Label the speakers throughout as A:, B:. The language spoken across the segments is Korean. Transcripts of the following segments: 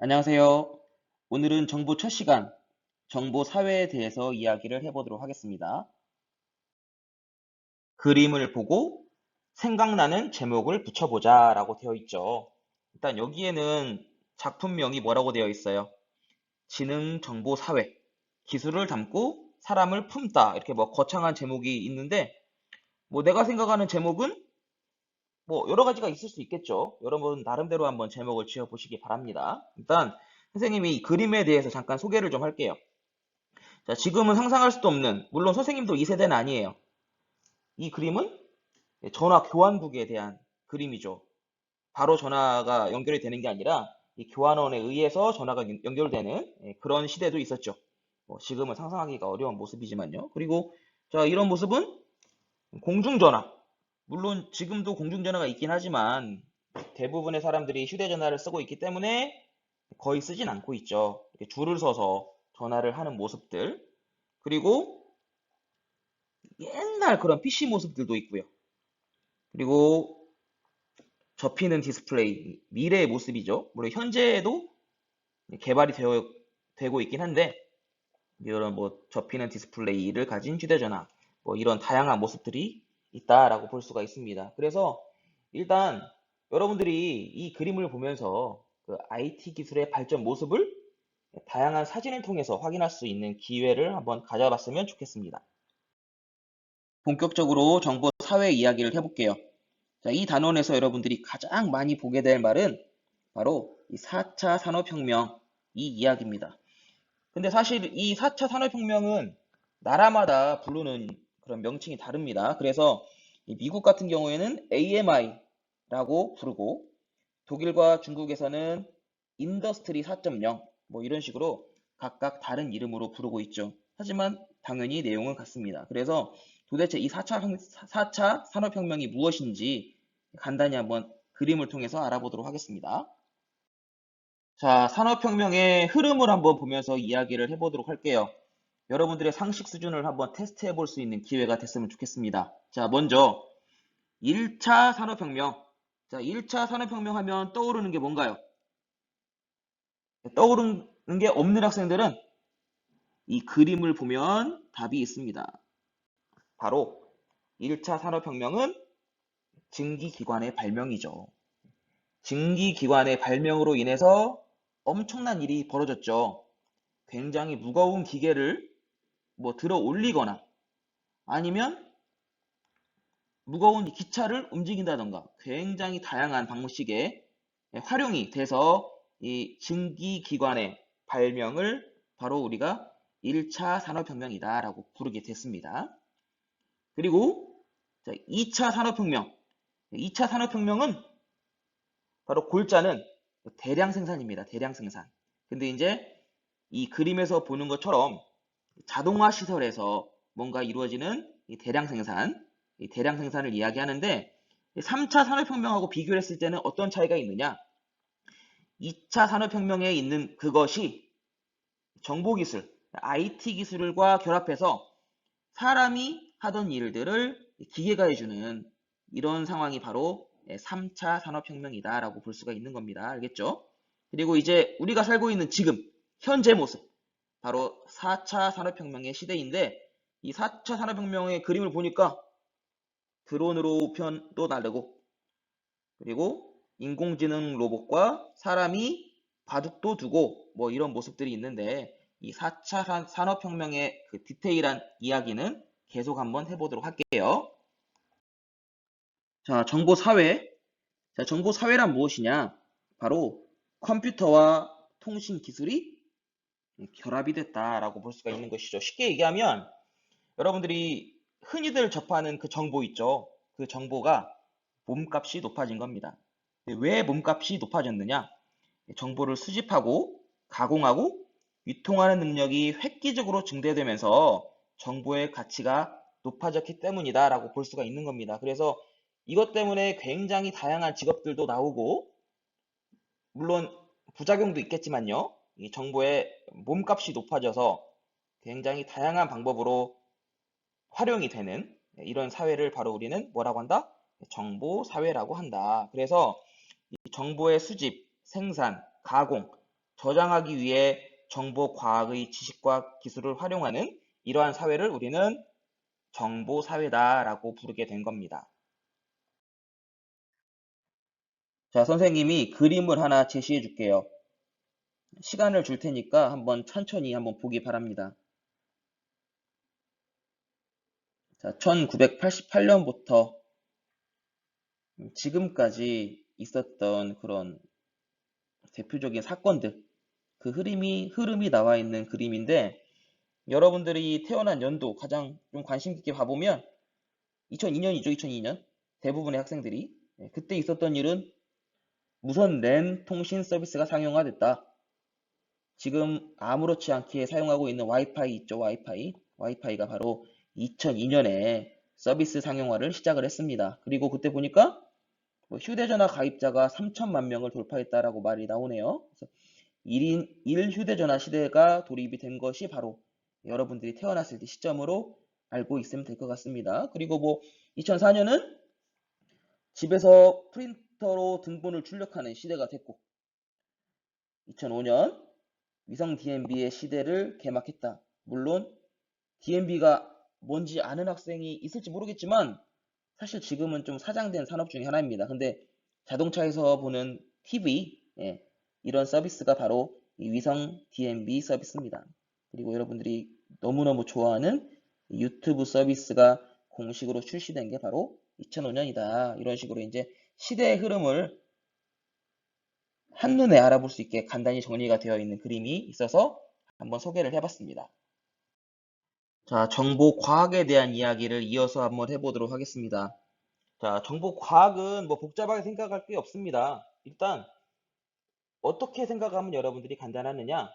A: 안녕하세요. 오늘은 정보 첫 시간, 정보 사회에 대해서 이야기를 해보도록 하겠습니다. 그림을 보고 생각나는 제목을 붙여보자 라고 되어 있죠. 일단 여기에는 작품명이 뭐라고 되어 있어요? 지능, 정보, 사회, 기술을 담고 사람을 품다 이렇게 뭐 거창한 제목이 있는데 뭐 내가 생각하는 제목은 뭐 여러 가지가 있을 수 있겠죠. 여러분 나름대로 한번 제목을 지어 보시기 바랍니다. 일단 선생님이 이 그림에 대해서 잠깐 소개를 좀 할게요. 자, 지금은 상상할 수도 없는 물론 선생님도 이 세대는 아니에요. 이 그림은 전화 교환국에 대한 그림이죠. 바로 전화가 연결이 되는 게 아니라 이 교환원에 의해서 전화가 연결되는 예, 그런 시대도 있었죠. 뭐 지금은 상상하기가 어려운 모습이지만요. 그리고 자 이런 모습은 공중전화 물론 지금도 공중전화가 있긴 하지만 대부분의 사람들이 휴대전화를 쓰고 있기 때문에 거의 쓰진 않고 있죠. 이렇게 줄을 서서 전화를 하는 모습들. 그리고 옛날 그런 PC 모습들도 있고요. 그리고 접히는 디스플레이, 미래의 모습이죠. 물론 현재에도 개발이 되어, 되고 있긴 한데 이런 뭐 접히는 디스플레이를 가진 휴대전화, 뭐 이런 다양한 모습들이 있다라고 볼 수가 있습니다. 그래서 일단 여러분들이 이 그림을 보면서 그 IT 기술의 발전 모습을 다양한 사진을 통해서 확인할 수 있는 기회를 한번 가져봤으면 좋겠습니다. 본격적으로 정보 사회 이야기를 해볼게요. 자, 이 단원에서 여러분들이 가장 많이 보게 될 말은 바로 이 4차 산업혁명 이 이야기입니다. 근데 사실 이 4차 산업혁명은 나라마다 부르는 그런 명칭이 다릅니다. 그래서 미국 같은 경우에는 AMI라고 부르고 독일과 중국에서는 인더스트리 4.0 뭐 이런 식으로 각각 다른 이름으로 부르고 있죠. 하지만 당연히 내용은 같습니다. 그래서 도대체 이 4차, 4차 산업혁명이 무엇인지 간단히 한번 그림을 통해서 알아보도록 하겠습니다. 자, 산업혁명의 흐름을 한번 보면서 이야기를 해보도록 할게요. 여러분들의 상식 수준을 한번 테스트해 볼 수 있는 기회가 됐으면 좋겠습니다. 자, 먼저 1차 산업혁명. 자, 1차 산업혁명 하면 떠오르는 게 뭔가요? 떠오르는 게 없는 학생들은 이 그림을 보면 답이 있습니다. 바로 1차 산업혁명은 증기기관의 발명이죠. 증기기관의 발명으로 인해서 엄청난 일이 벌어졌죠. 굉장히 무거운 기계를 뭐 들어 올리거나 아니면 무거운 기차를 움직인다던가 굉장히 다양한 방식의 활용이 돼서 이 증기기관의 발명을 바로 우리가 1차 산업혁명이다 라고 부르게 됐습니다. 그리고 2차 산업혁명 2차 산업혁명은 바로 골자는 대량 생산입니다. 대량 생산. 근데 이제 이 그림에서 보는 것처럼 자동화 시설에서 뭔가 이루어지는 대량 생산, 대량 생산을 이야기하는데 3차 산업혁명하고 비교를 했을 때는 어떤 차이가 있느냐? 2차 산업혁명에 있는 그것이 정보기술, IT 기술과 결합해서 사람이 하던 일들을 기계가 해주는 이런 상황이 바로 3차 산업혁명이다 라고 볼 수가 있는 겁니다. 알겠죠? 그리고 이제 우리가 살고 있는 지금 현재 모습 바로 4차 산업혁명의 시대인데 이 4차 산업혁명의 그림을 보니까 드론으로 편도 나르고 그리고 인공지능 로봇과 사람이 바둑도 두고 뭐 이런 모습들이 있는데 이 4차 산업혁명의 그 디테일한 이야기는 계속 한번 해보도록 할게요. 자, 정보사회. 자, 정보사회란 무엇이냐? 바로 컴퓨터와 통신 기술이 결합이 됐다라고 볼 수가 있는 것이죠. 쉽게 얘기하면 여러분들이 흔히들 접하는 그 정보 있죠. 그 정보가 몸값이 높아진 겁니다. 왜 몸값이 높아졌느냐? 정보를 수집하고 가공하고 유통하는 능력이 획기적으로 증대되면서 정보의 가치가 높아졌기 때문이다 라고 볼 수가 있는 겁니다. 그래서 이것 때문에 굉장히 다양한 직업들도 나오고 물론 부작용도 있겠지만요. 이 정보의 몸값이 높아져서 굉장히 다양한 방법으로 활용이 되는 이런 사회를 바로 우리는 뭐라고 한다? 정보 사회라고 한다. 그래서 정보의 수집, 생산, 가공 저장하기 위해 정보 과학의 지식과 기술을 활용하는 이러한 사회를 우리는 정보 사회다라고 부르게 된 겁니다. 자, 선생님이 그림을 하나 제시해 줄게요. 시간을 줄 테니까 한번 천천히 한번 보기 바랍니다. 자, 1988년부터 지금까지 있었던 그런 대표적인 사건들, 그 흐름이, 흐름이 나와 있는 그림인데, 여러분들이 태어난 연도 가장 좀 관심 깊게 봐보면, 2002년이죠, 2002년. 대부분의 학생들이. 예, 그때 있었던 일은 무선 랜 통신 서비스가 상용화됐다. 지금 아무렇지 않게 사용하고 있는 와이파이 있죠, 와이파이. 와이파이가 바로 2002년에 서비스 상용화를 시작을 했습니다. 그리고 그때 보니까 뭐 휴대전화 가입자가 3천만 명을 돌파했다라고 말이 나오네요. 그래서 1인 1 휴대전화 시대가 도입이 된 것이 바로 여러분들이 태어났을 때 시점으로 알고 있으면 될 것 같습니다. 그리고 뭐 2004년은 집에서 프린터로 등본을 출력하는 시대가 됐고 2005년 위성 DMB의 시대를 개막했다. 물론 DMB가 뭔지 아는 학생이 있을지 모르겠지만 사실 지금은 좀 사장된 산업 중에 하나입니다. 근데 자동차에서 보는 TV 예, 이런 서비스가 바로 이 위성 DMB 서비스입니다. 그리고 여러분들이 너무너무 좋아하는 유튜브 서비스가 공식으로 출시된 게 바로 2005년이다. 이런 식으로 이제 시대의 흐름을 한눈에 알아볼 수 있게 간단히 정리가 되어 있는 그림이 있어서 한번 소개를 해봤습니다. 자, 정보 과학에 대한 이야기를 이어서 한번 해보도록 하겠습니다. 자, 정보 과학은 뭐 복잡하게 생각할 게 없습니다. 일단 어떻게 생각하면 여러분들이 간단하느냐?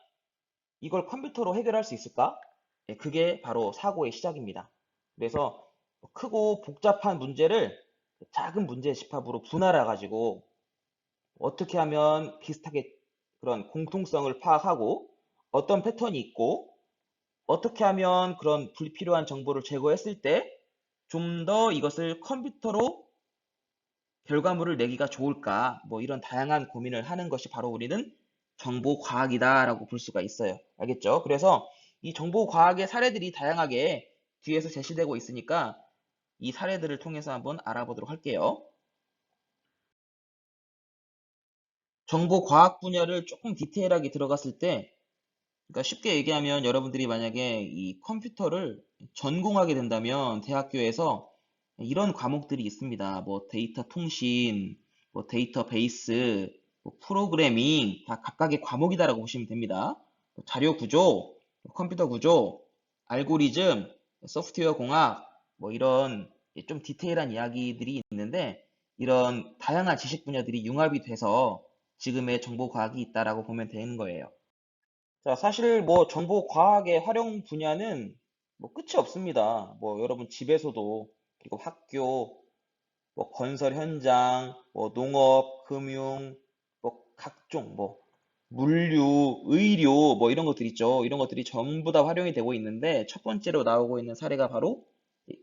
A: 이걸 컴퓨터로 해결할 수 있을까? 예, 그게 바로 사고의 시작입니다. 그래서 크고 복잡한 문제를 작은 문제 집합으로 분할해 가지고 어떻게 하면 비슷하게 그런 공통성을 파악하고 어떤 패턴이 있고 어떻게 하면 그런 불필요한 정보를 제거했을 때 좀 더 이것을 컴퓨터로 결과물을 내기가 좋을까 뭐 이런 다양한 고민을 하는 것이 바로 우리는 정보 과학이다라고 볼 수가 있어요. 알겠죠? 그래서 이 정보 과학의 사례들이 다양하게 뒤에서 제시되고 있으니까 이 사례들을 통해서 한번 알아보도록 할게요. 정보 과학 분야를 조금 디테일하게 들어갔을 때 그러니까 쉽게 얘기하면 여러분들이 만약에 이 컴퓨터를 전공하게 된다면 대학교에서 이런 과목들이 있습니다. 뭐 데이터 통신, 뭐 데이터베이스, 뭐 프로그래밍 다 각각의 과목이다라고 보시면 됩니다. 뭐 자료 구조, 컴퓨터 구조, 알고리즘, 소프트웨어 공학 뭐 이런 좀 디테일한 이야기들이 있는데 이런 다양한 지식 분야들이 융합이 돼서 지금의 정보 과학이 있다라고 보면 되는 거예요. 자, 사실 뭐 정보 과학의 활용 분야는 뭐 끝이 없습니다. 뭐 여러분 집에서도 그리고 학교, 뭐 건설 현장, 뭐 농업, 금융, 뭐 각종 뭐 물류, 의료 뭐 이런 것들 있죠. 이런 것들이 전부 다 활용이 되고 있는데 첫 번째로 나오고 있는 사례가 바로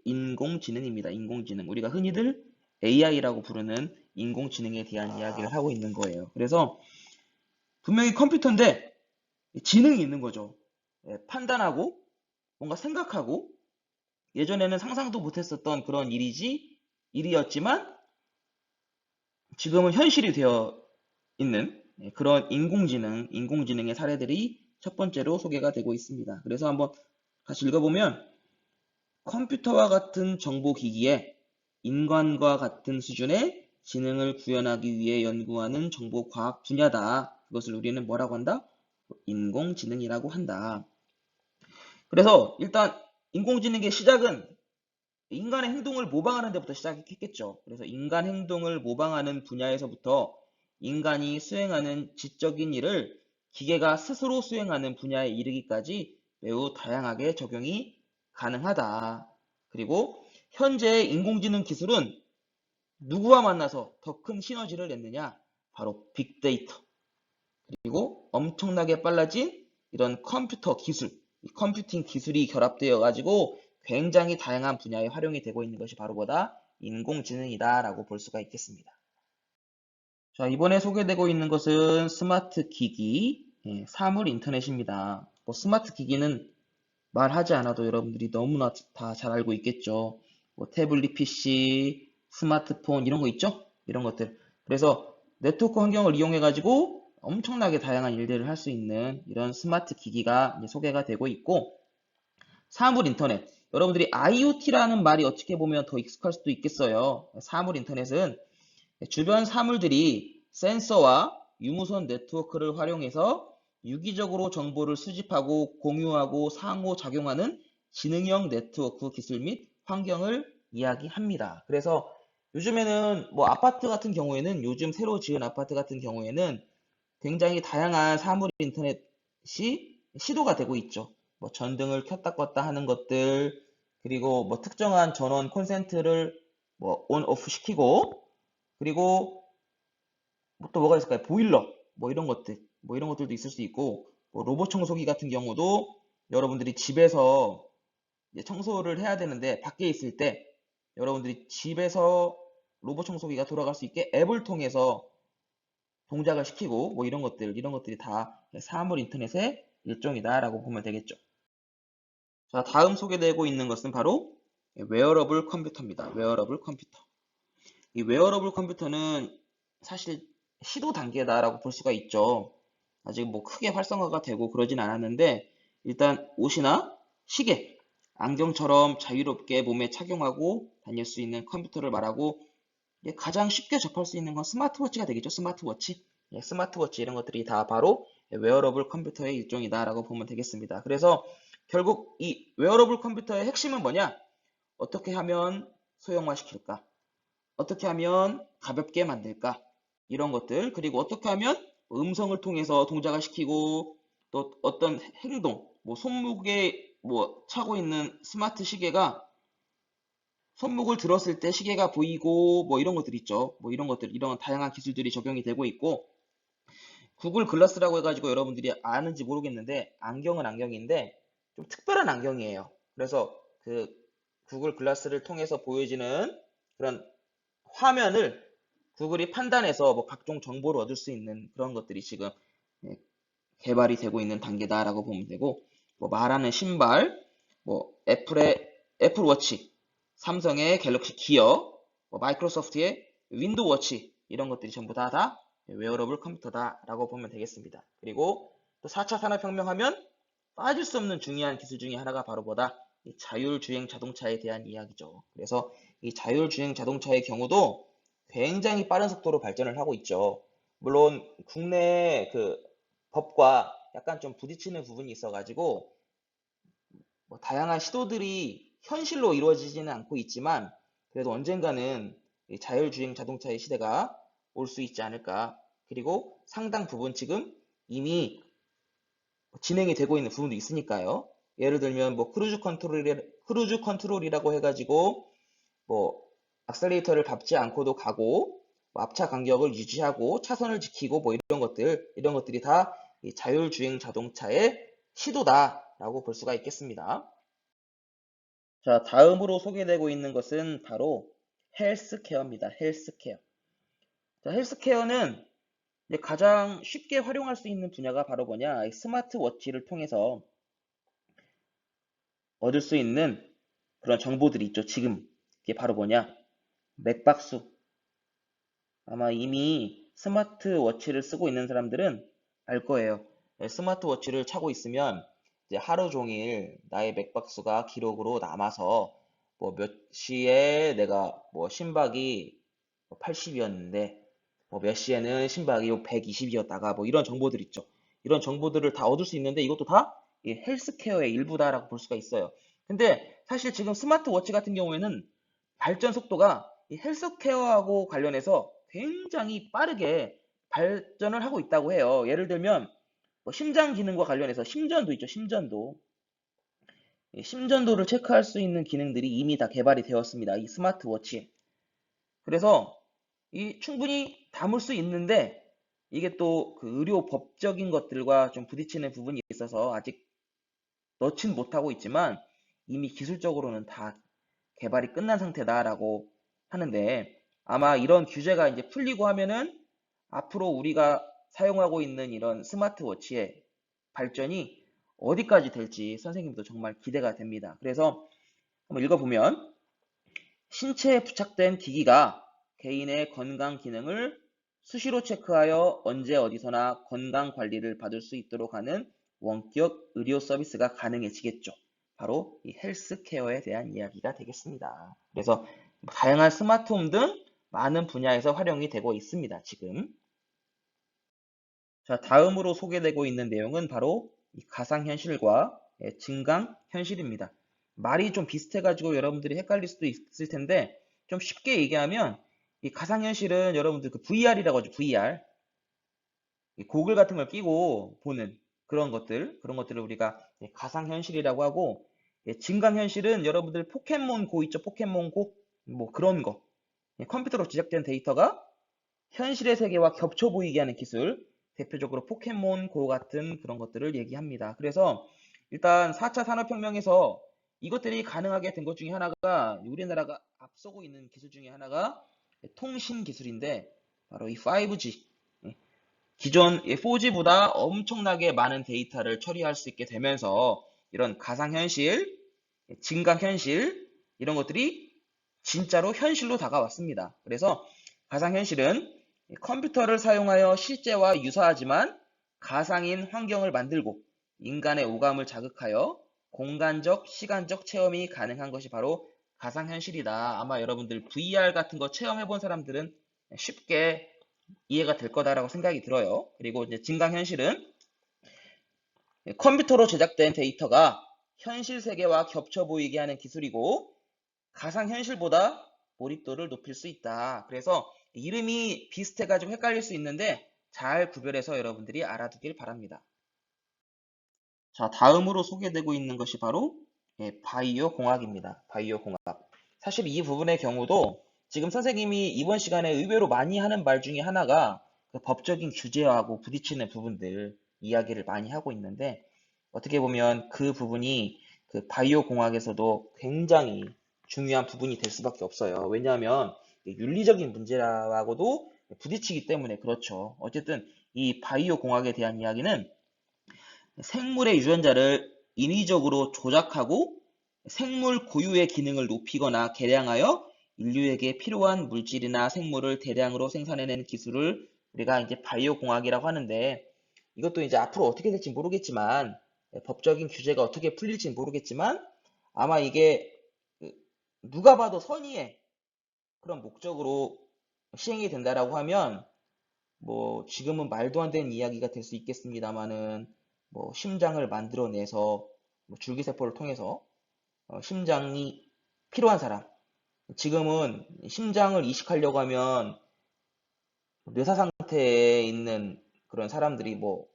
A: 인공지능입니다. 인공지능. 우리가 흔히들 AI라고 부르는 인공지능에 대한 이야기를 하고 있는 거예요. 그래서 분명히 컴퓨터인데 지능이 있는 거죠. 예, 판단하고 뭔가 생각하고 예전에는 상상도 못했었던 그런 일이지 일이었지만 지금은 현실이 되어 있는 예, 그런 인공지능, 인공지능의 사례들이 첫 번째로 소개가 되고 있습니다. 그래서 한번 같이 읽어보면 컴퓨터와 같은 정보기기에 인간과 같은 수준의 지능을 구현하기 위해 연구하는 정보과학 분야다. 그것을 우리는 뭐라고 한다? 인공지능이라고 한다. 그래서 일단 인공지능의 시작은 인간의 행동을 모방하는 데부터 시작했겠죠. 그래서 인간 행동을 모방하는 분야에서부터 인간이 수행하는 지적인 일을 기계가 스스로 수행하는 분야에 이르기까지 매우 다양하게 적용이 가능하다. 그리고 현재의 인공지능 기술은 누구와 만나서 더 큰 시너지를 냈느냐? 바로 빅데이터. 그리고 엄청나게 빨라진 이런 컴퓨터 기술, 컴퓨팅 기술이 결합되어 가지고 굉장히 다양한 분야에 활용이 되고 있는 것이 바로 보다 인공지능이다 라고 볼 수가 있겠습니다. 자, 이번에 소개되고 있는 것은 스마트 기기, 예, 사물 인터넷입니다. 뭐 스마트 기기는 말하지 않아도 여러분들이 너무나 다 잘 알고 있겠죠. 뭐 태블릿 PC, 스마트폰 이런 거 있죠? 이런 것들. 그래서 네트워크 환경을 이용해 가지고 엄청나게 다양한 일들을 할 수 있는 이런 스마트 기기가 소개가 되고 있고 사물 인터넷. 여러분들이 IoT라는 말이 어떻게 보면 더 익숙할 수도 있겠어요. 사물 인터넷은 주변 사물들이 센서와 유무선 네트워크를 활용해서 유기적으로 정보를 수집하고 공유하고 상호작용하는 지능형 네트워크 기술 및 환경을 이야기합니다. 그래서 요즘에는 뭐 아파트 같은 경우에는 요즘 새로 지은 아파트 같은 경우에는 굉장히 다양한 사물 인터넷이 시도가 되고 있죠. 뭐 전등을 켰다 껐다 하는 것들, 그리고 뭐 특정한 전원 콘센트를 뭐 온, 오프 시키고, 그리고 뭐또 뭐가 있을까요? 보일러, 뭐 이런 것들, 뭐 이런 것들도 있을 수 있고, 뭐 로봇 청소기 같은 경우도 여러분들이 집에서 청소를 해야 되는데 밖에 있을 때 여러분들이 집에서 로봇 청소기가 돌아갈 수 있게 앱을 통해서 동작을 시키고 뭐 이런 것들 이런 것들이 다 사물 인터넷의 일종이다라고 보면 되겠죠. 자, 다음 소개되고 있는 것은 바로 웨어러블 컴퓨터입니다. 웨어러블 컴퓨터. 이 웨어러블 컴퓨터는 사실 시도 단계다라고 볼 수가 있죠. 아직 뭐 크게 활성화가 되고 그러진 않았는데 일단 옷이나 시계, 안경처럼 자유롭게 몸에 착용하고 다닐 수 있는 컴퓨터를 말하고 가장 쉽게 접할 수 있는 건 스마트워치가 되겠죠. 스마트워치. 예, 스마트워치 이런 것들이 다 바로 웨어러블 컴퓨터의 일종이다라고 보면 되겠습니다. 그래서 결국 이 웨어러블 컴퓨터의 핵심은 뭐냐? 어떻게 하면 소형화시킬까? 어떻게 하면 가볍게 만들까? 이런 것들 그리고 어떻게 하면 음성을 통해서 동작을 시키고 또 어떤 행동, 뭐 손목에 뭐 차고 있는 스마트 시계가 손목을 들었을 때 시계가 보이고 뭐 이런 것들 있죠. 뭐 이런 것들 이런 다양한 기술들이 적용이 되고 있고 구글 글라스라고 해가지고 여러분들이 아는지 모르겠는데 안경은 안경인데 좀 특별한 안경이에요. 그래서 그 구글 글라스를 통해서 보여지는 그런 화면을 구글이 판단해서 뭐 각종 정보를 얻을 수 있는 그런 것들이 지금 예, 개발이 되고 있는 단계다라고 보면 되고 뭐 말하는 신발, 뭐 애플의 애플 워치, 삼성의 갤럭시 기어, 뭐 마이크로소프트의 윈도우 워치 이런 것들이 전부 다 다 웨어러블 컴퓨터다라고 보면 되겠습니다. 그리고 또 4차 산업혁명 하면 빠질 수 없는 중요한 기술 중에 하나가 바로? 이 자율주행 자동차에 대한 이야기죠. 그래서 이 자율주행 자동차의 경우도 굉장히 빠른 속도로 발전을 하고 있죠. 물론 국내 그 법과 약간 좀 부딪히는 부분이 있어가지고 뭐 다양한 시도들이 현실로 이루어지지는 않고 있지만 그래도 언젠가는 이 자율주행 자동차의 시대가 올 수 있지 않을까. 그리고 상당 부분 지금 이미 진행이 되고 있는 부분도 있으니까요. 예를 들면 뭐 크루즈 컨트롤 크루즈 컨트롤이라고 해가지고 뭐 악셀레이터를 밟지 않고도 가고 뭐 앞차 간격을 유지하고 차선을 지키고 뭐 이런 것들 이런 것들이 다이 자율주행 자동차의 시도다라고 볼 수가 있겠습니다. 자, 다음으로 소개되고 있는 것은 바로 헬스케어입니다. 헬스케어. 자, 헬스케어는 가장 쉽게 활용할 수 있는 분야가 바로 뭐냐? 이 스마트워치를 통해서 얻을 수 있는 그런 정보들이 있죠. 지금 이게 바로 뭐냐? 맥박수. 아마 이미 스마트워치를 쓰고 있는 사람들은 알 거예요. 네, 스마트워치를 차고 있으면 이제 하루 종일 나의 맥박수가 기록으로 남아서 뭐 몇 시에 내가 뭐 심박이 80이었는데 뭐 몇 시에는 심박이 120이었다가 뭐 이런 정보들 있죠. 이런 정보들을 다 얻을 수 있는데 이것도 다이 헬스케어의 일부다라고 볼 수가 있어요. 근데 사실 지금 스마트워치 같은 경우에는 발전 속도가 이 헬스케어하고 관련해서 굉장히 빠르게 발전을 하고 있다고 해요. 예를 들면 뭐 심장 기능과 관련해서 심전도 있죠. 심전도. 이 심전도를 체크할 수 있는 기능들이 이미 다 개발이 되었습니다. 이 스마트워치. 그래서 이 충분히 담을 수 있는데 이게 또 그 의료 법적인 것들과 좀 부딪히는 부분이 있어서 아직 넣진 못하고 있지만 이미 기술적으로는 다 개발이 끝난 상태다라고 하는데 아마 이런 규제가 이제 풀리고 하면은 앞으로 우리가 사용하고 있는 이런 스마트워치의 발전이 어디까지 될지 선생님도 정말 기대가 됩니다. 그래서 한번 읽어보면 신체에 부착된 기기가 개인의 건강 기능을 수시로 체크하여 언제 어디서나 건강 관리를 받을 수 있도록 하는 원격 의료 서비스가 가능해지겠죠. 바로 이 헬스케어에 대한 이야기가 되겠습니다. 그래서 다양한 스마트홈 등 많은 분야에서 활용이 되고 있습니다. 지금. 자, 다음으로 소개되고 있는 내용은 바로 이 가상현실과 예, 증강현실입니다. 말이 좀 비슷해가지고 여러분들이 헷갈릴 수도 있을 텐데 좀 쉽게 얘기하면 이 가상현실은 여러분들 그 VR이라고 하죠. VR. 이 고글 같은 걸 끼고 보는 그런 것들, 그런 것들을 우리가 예, 가상현실이라고 하고 예, 증강현실은 여러분들 포켓몬고 있죠. 포켓몬고 뭐 그런 거. 예, 컴퓨터로 제작된 데이터가 현실의 세계와 겹쳐 보이게 하는 기술, 대표적으로 포켓몬 고 같은 그런 것들을 얘기합니다. 그래서 일단 4차 산업혁명에서 이것들이 가능하게 된 것 중에 하나가 우리나라가 앞서고 있는 기술 중에 하나가 통신 기술인데 바로 이 5G. 예, 기존 4G보다 엄청나게 많은 데이터를 처리할 수 있게 되면서 이런 가상현실, 증강현실 이런 것들이 진짜로 현실로 다가왔습니다. 그래서 가상현실은 컴퓨터를 사용하여 실제와 유사하지만 가상인 환경을 만들고 인간의 오감을 자극하여 공간적, 시간적 체험이 가능한 것이 바로 가상현실이다. 아마 여러분들 VR 같은 거 체험해 본 사람들은 쉽게 이해가 될 거다라고 생각이 들어요. 그리고 이제 증강현실은 컴퓨터로 제작된 데이터가 현실 세계와 겹쳐 보이게 하는 기술이고 가상현실보다 몰입도를 높일 수 있다. 그래서 이름이 비슷해가지고 헷갈릴 수 있는데 잘 구별해서 여러분들이 알아두길 바랍니다. 자, 다음으로 소개되고 있는 것이 바로 예, 바이오 공학입니다. 바이오 공학. 사실 이 부분의 경우도 지금 선생님이 이번 시간에 의외로 많이 하는 말 중에 하나가 그 법적인 규제하고 부딪히는 부분들 이야기를 많이 하고 있는데 어떻게 보면 그 부분이 그 바이오 공학에서도 굉장히 중요한 부분이 될 수밖에 없어요. 왜냐하면 윤리적인 문제라고도 부딪히기 때문에 그렇죠. 어쨌든 이 바이오 공학에 대한 이야기는 생물의 유전자를 인위적으로 조작하고 생물 고유의 기능을 높이거나 개량하여 인류에게 필요한 물질이나 생물을 대량으로 생산해내는 기술을 우리가 이제 바이오 공학이라고 하는데 이것도 이제 앞으로 어떻게 될지 모르겠지만 법적인 규제가 어떻게 풀릴지 모르겠지만 아마 이게 그 누가 봐도 선의의 그런 목적으로 시행이 된다라고 하면 뭐 지금은 말도 안 되는 이야기가 될 수 있겠습니다만은 뭐 심장을 만들어내서 뭐 줄기세포를 통해서 어 심장이 필요한 사람. 지금은 심장을 이식하려고 하면 뇌사 상태에 있는 그런 사람들이 뭐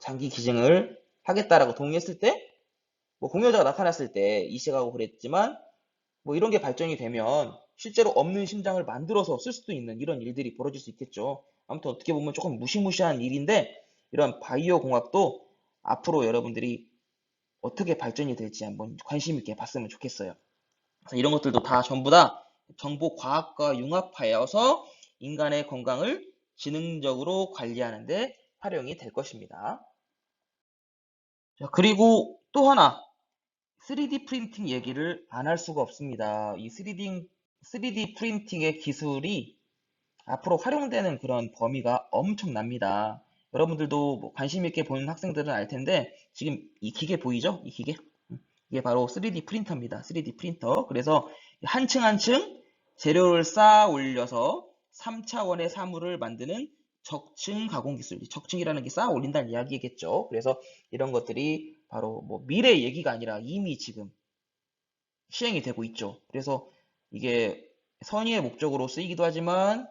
A: 장기 기증을 하겠다라고 동의했을 때, 뭐 공여자가 나타났을 때 이식하고 그랬지만, 뭐 이런 게 발전이 되면 실제로 없는 심장을 만들어서 쓸 수도 있는 이런 일들이 벌어질 수 있겠죠. 아무튼 어떻게 보면 조금 무시무시한 일인데, 이런 바이오 공학도 앞으로 여러분들이 어떻게 발전이 될지 한번 관심 있게 봤으면 좋겠어요. 이런 것들도 다 전부 다 정보 과학과 융합하여서 인간의 건강을 지능적으로 관리하는 데 활용이 될 것입니다. 자, 그리고 또 하나 3D 프린팅 얘기를 안 할 수가 없습니다. 이 3D, 3D 프린팅의 기술이 앞으로 활용되는 그런 범위가 엄청납니다. 여러분들도 뭐 관심 있게 보는 학생들은 알 텐데 지금 이 기계 보이죠? 이 기계? 이게 바로 3D 프린터입니다. 3D 프린터. 그래서 한 층 한 층 재료를 쌓아 올려서 3차원의 사물을 만드는 적층 가공 기술. 적층이라는 게 쌓아 올린다는 이야기겠죠. 그래서 이런 것들이 바로 뭐 미래 얘기가 아니라 이미 지금 시행이 되고 있죠. 그래서 이게 선의의 목적으로 쓰이기도 하지만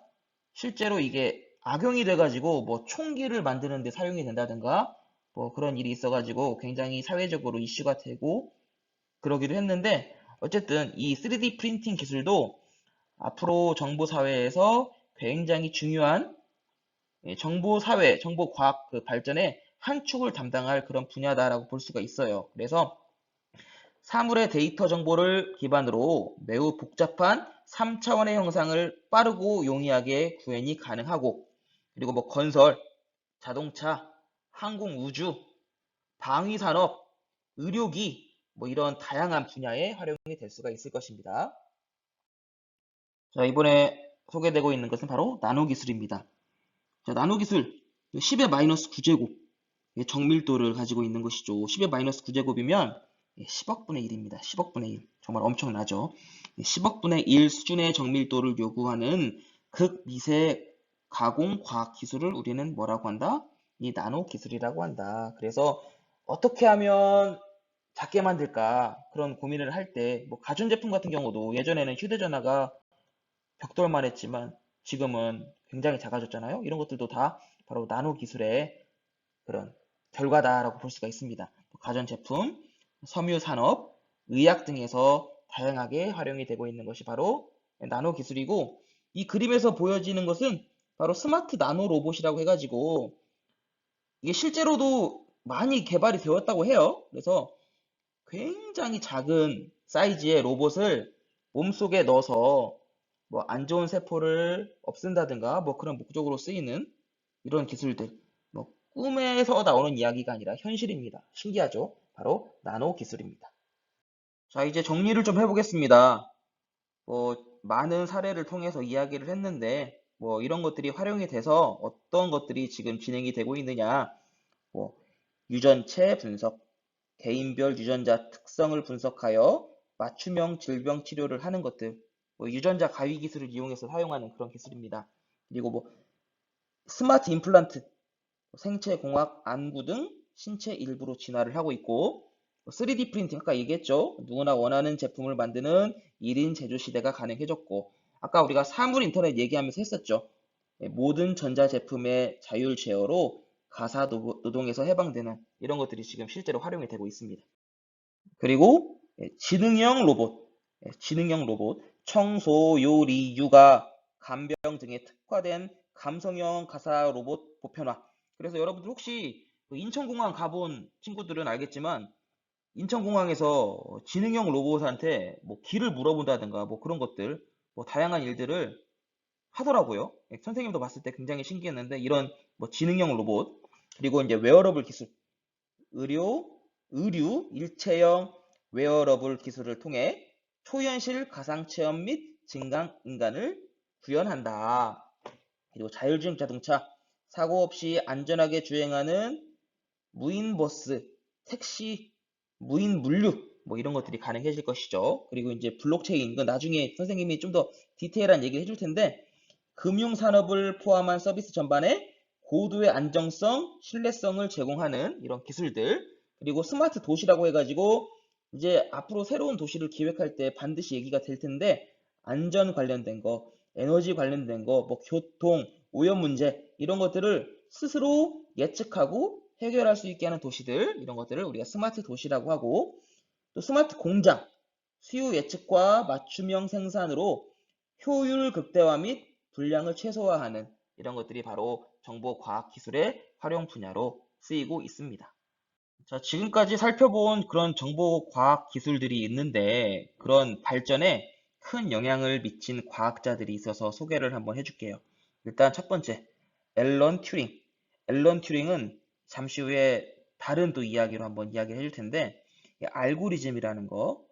A: 실제로 이게 악용이 돼가지고 뭐 총기를 만드는 데 사용이 된다든가 뭐 그런 일이 있어가지고 굉장히 사회적으로 이슈가 되고 그러기도 했는데 어쨌든 이 3D 프린팅 기술도 앞으로 정보 사회에서 굉장히 중요한 예, 정보 사회, 정보 과학 그 발전의 한 축을 담당할 그런 분야다라고 볼 수가 있어요. 그래서 사물의 데이터 정보를 기반으로 매우 복잡한 3차원의 형상을 빠르고 용이하게 구현이 가능하고 그리고 뭐 건설, 자동차, 항공 우주, 방위 산업, 의료기 뭐 이런 다양한 분야에 활용이 될 수가 있을 것입니다. 자, 이번에 소개되고 있는 것은 바로 나노 기술입니다. 자, 나노 기술 10의 마이너스 9제곱 정밀도를 가지고 있는 것이죠. 10의 마이너스 9제곱이면 10억분의 1입니다. 10억분의 1. 정말 엄청나죠. 10억분의 1 수준의 정밀도를 요구하는 극미세 가공 과학 기술을 우리는 뭐라고 한다? 이 나노 기술이라고 한다. 그래서 어떻게 하면 작게 만들까 그런 고민을 할 때 뭐 가전 제품 같은 경우도 예전에는 휴대전화가 벽돌만 했지만 지금은 굉장히 작아졌잖아요. 이런 것들도 다 바로 나노 기술의 그런 결과다라고 볼 수가 있습니다. 가전제품, 섬유산업, 의학 등에서 다양하게 활용이 되고 있는 것이 바로 나노 기술이고 이 그림에서 보여지는 것은 바로 스마트 나노 로봇이라고 해가지고 이게 실제로도 많이 개발이 되었다고 해요. 그래서 굉장히 작은 사이즈의 로봇을 몸속에 넣어서 뭐 안 좋은 세포를 없앤다든가 뭐 그런 목적으로 쓰이는 이런 기술들 뭐 꿈에서 나오는 이야기가 아니라 현실입니다. 신기하죠? 바로 나노 기술입니다. 자, 이제 정리를 좀 해보겠습니다. 뭐 많은 사례를 통해서 이야기를 했는데 뭐 이런 것들이 활용이 돼서 어떤 것들이 지금 진행이 되고 있느냐 뭐 유전체 분석, 개인별 유전자 특성을 분석하여 맞춤형 질병 치료를 하는 것들 뭐 유전자 가위 기술을 이용해서 사용하는 그런 기술입니다. 그리고 뭐 스마트 임플란트, 생체 공학 안구 등 신체 일부로 진화를 하고 있고 3D 프린팅 아까 얘기했죠. 누구나 원하는 제품을 만드는 1인 제조 시대가 가능해졌고 아까 우리가 사물 인터넷 얘기하면서 했었죠. 예, 모든 전자 제품의 자율 제어로 가사 노동에서 해방되는 이런 것들이 지금 실제로 활용이 되고 있습니다. 그리고 예, 지능형 로봇, 예, 지능형 로봇, 청소, 요리, 육아, 간병 등에 특화된 감성형 가사 로봇 보편화. 그래서 여러분들 혹시 그 인천공항 가본 친구들은 알겠지만 인천공항에서 지능형 로봇한테 뭐 길을 물어본다든가 뭐 그런 것들 뭐 다양한 일들을 하더라고요. 예, 선생님도 봤을 때 굉장히 신기했는데 이런 뭐 지능형 로봇 그리고 이제 웨어러블 기술 의료 의류 일체형 웨어러블 기술을 통해 초현실 가상 체험 및 증강 인간을 구현한다. 그리고 자율주행 자동차 사고 없이 안전하게 주행하는 무인 버스, 택시 무인 물류 뭐 이런 것들이 가능해질 것이죠. 그리고 이제 블록체인 이건 나중에 선생님이 좀 더 디테일한 얘기를 해줄 텐데 금융 산업을 포함한 서비스 전반에 고도의 안정성, 신뢰성을 제공하는 이런 기술들 그리고 스마트 도시라고 해가지고 이제 앞으로 새로운 도시를 기획할 때 반드시 얘기가 될 텐데 안전 관련된 거, 에너지 관련된 거, 뭐 교통, 오염 문제 이런 것들을 스스로 예측하고 해결할 수 있게 하는 도시들 이런 것들을 우리가 스마트 도시라고 하고 또 스마트 공장 수요 예측과 맞춤형 생산으로 효율 극대화 및 분량을 최소화하는 이런 것들이 바로 정보과학기술의 활용 분야로 쓰이고 있습니다. 자, 지금까지 살펴본 그런 정보과학 기술들이 있는데 그런 발전에 큰 영향을 미친 과학자들이 있어서 소개를 한번 해줄게요. 일단 첫 번째, 앨런 튜링. 앨런 튜링은 잠시 후에 다른 또 이야기로 한번 이야기를 해줄 텐데 알고리즘이라는 거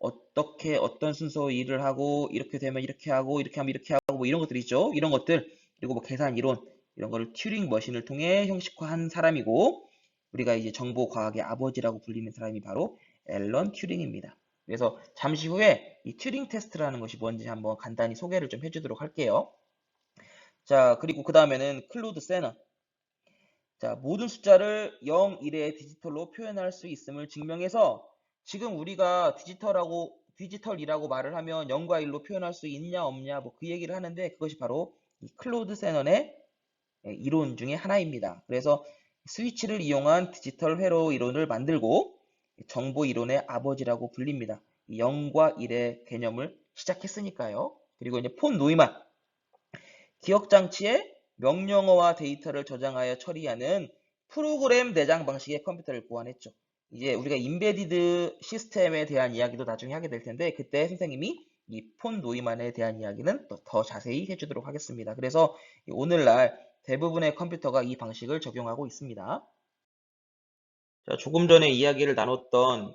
A: 어떻게 어떤 순서 일을 하고 이렇게 되면 이렇게 하고 이렇게 하면 이렇게 하고 뭐 이런 것들 있죠 이런 것들 그리고 뭐 계산 이론 이런 거를 튜링 머신을 통해 형식화한 사람이고 우리가 이제 정보 과학의 아버지라고 불리는 사람이 바로 앨런 튜링입니다. 그래서 잠시 후에 이 튜링 테스트라는 것이 뭔지 한번 간단히 소개를 좀 해주도록 할게요. 자 그리고 그 다음에는 클로드 세너 자, 모든 숫자를 0, 1의 디지털로 표현할 수 있음을 증명해서 지금 우리가 디지털하고 디지털이라고 말을 하면 0과 1로 표현할 수 있냐 없냐 뭐 그 얘기를 하는데 그것이 바로 이 클로드 세넌의 예, 이론 중에 하나입니다. 그래서 스위치를 이용한 디지털 회로 이론을 만들고 정보 이론의 아버지라고 불립니다. 0과 1의 개념을 시작했으니까요. 그리고 이제 폰 노이만 기억 장치에 명령어와 데이터를 저장하여 처리하는 프로그램 내장 방식의 컴퓨터를 고안했죠. 이제 우리가 인베디드 시스템에 대한 이야기도 나중에 하게 될 텐데 그때 선생님이 이 폰 노이만에 대한 이야기는 또 더 자세히 해주도록 하겠습니다. 그래서 오늘날 대부분의 컴퓨터가 이 방식을 적용하고 있습니다. 자, 조금 전에 이야기를 나눴던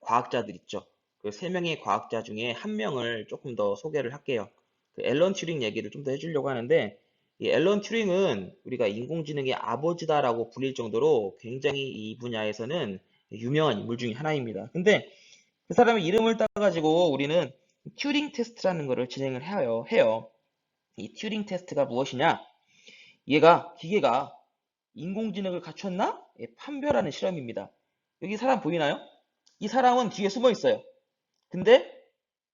A: 과학자들 있죠. 그 세 명의 과학자 중에 한 명을 조금 더 소개를 할게요. 그 앨런 튜링 얘기를 좀 더 해주려고 하는데 이 앨런 튜링은 우리가 인공지능의 아버지다라고 불릴 정도로 굉장히 이 분야에서는 유명한 인물 중에 하나입니다. 근데 그 사람의 이름을 따가지고 우리는 튜링 테스트라는 것을 진행을 해요. 해요. 이 튜링 테스트가 무엇이냐? 얘가 기계가 인공지능을 갖췄나? 예, 판별하는 실험입니다. 여기 사람 보이나요? 이 사람은 뒤에 숨어 있어요. 근데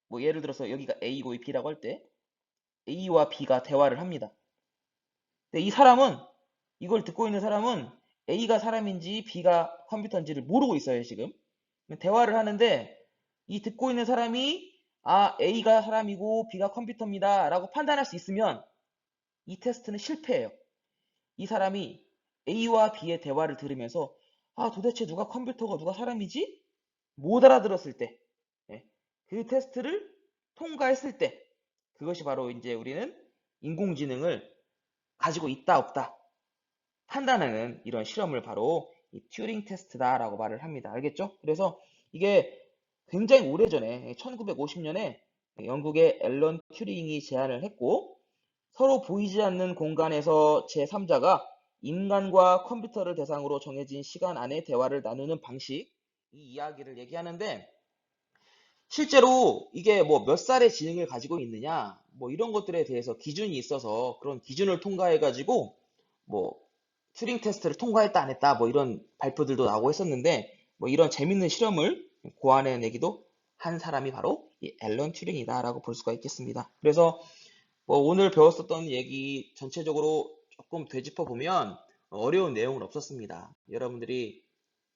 A: 뭐 예를 들어서 여기가 A고 B라고 할 때 A와 B가 대화를 합니다. 이 사람은 이걸 듣고 있는 사람은 A가 사람인지 B가 컴퓨터인지를 모르고 있어요, 지금. 대화를 하는데 이 듣고 있는 사람이 아, A가 사람이고 B가 컴퓨터입니다. 라고 판단할 수 있으면 이 테스트는 실패해요. 이 사람이 A와 B의 대화를 들으면서 아, 도대체 누가 컴퓨터고 누가 사람이지? 못 알아들었을 때, 예, 그 테스트를 통과했을 때, 그것이 바로 이제 우리는 인공지능을 가지고 있다, 없다 판단하는 이런 실험을 바로 이 튜링 테스트다라고 말을 합니다. 알겠죠? 그래서 이게 굉장히 오래전에 1950년에 영국의 앨런 튜링이 제안을 했고 서로 보이지 않는 공간에서 제3자가 인간과 컴퓨터를 대상으로 정해진 시간 안에 대화를 나누는 방식 이 이야기를 얘기하는데 실제로 이게 뭐 몇 살의 지능을 가지고 있느냐 뭐 이런 것들에 대해서 기준이 있어서 그런 기준을 통과해 가지고 뭐 튜링 테스트를 통과했다 안 했다 뭐 이런 발표들도 나오고 했었는데 뭐 이런 재밌는 실험을 고안해내기도 한 사람이 바로 이 앨런 튜링이다라고 볼 수가 있겠습니다. 그래서 뭐 오늘 배웠었던 얘기 전체적으로 조금 되짚어 보면 어려운 내용은 없었습니다. 여러분들이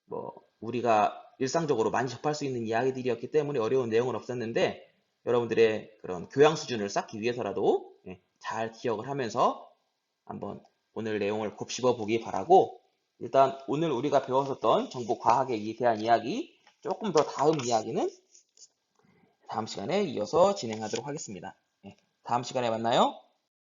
A: 뭐 우리가 일상적으로 많이 접할 수 있는 이야기들이었기 때문에 어려운 내용은 없었는데 여러분들의 그런 교양 수준을 쌓기 위해서라도 예, 잘 기억을 하면서 한번 오늘 내용을 곱씹어 보기 바라고 일단 오늘 우리가 배웠었던 정보 과학에 대한 이야기 조금 더 다음 이야기는 다음 시간에 이어서 진행하도록 하겠습니다. 예, 다음 시간에 만나요.